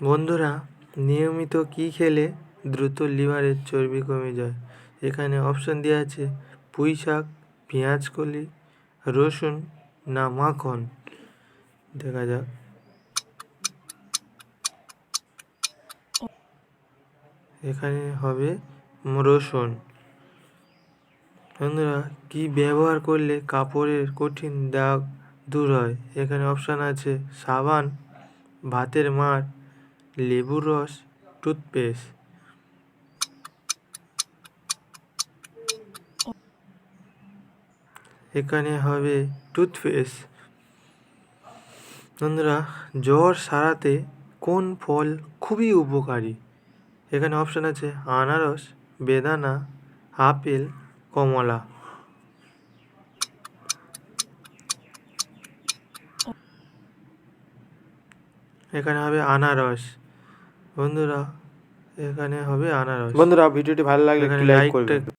বন্ধুরা, নিয়মিত কী খেলে দ্রুত লিভারের চর্বি কমে যায়? এখানে অপশান দেওয়া আছে পুঁই শাক, পেঁয়াজ কলি, রসুন না মাখন। দেখা যাক। এখানে হবে রসুন। বন্ধুরা, কী ব্যবহার করলে কাপড়ের কঠিন দাগ দূর হয়? এখানে অপশান আছে সাবান, ভাতের মাড় লেবুর রস, টুথপেস্ট। এখানে হবে টুথপেস্ট। বন্ধুরা, জ্বর সারাতে কোন ফল খুবই উপকারী? এখানে অপশান আছে আনারস, বেদানা, আপেল, কমলা। এখানে হবে আনারস। বন্ধুরা এখানে হবে আনারস। বন্ধুরা ভিডিওটি ভালো লাগলে একটু লাইক করবেন।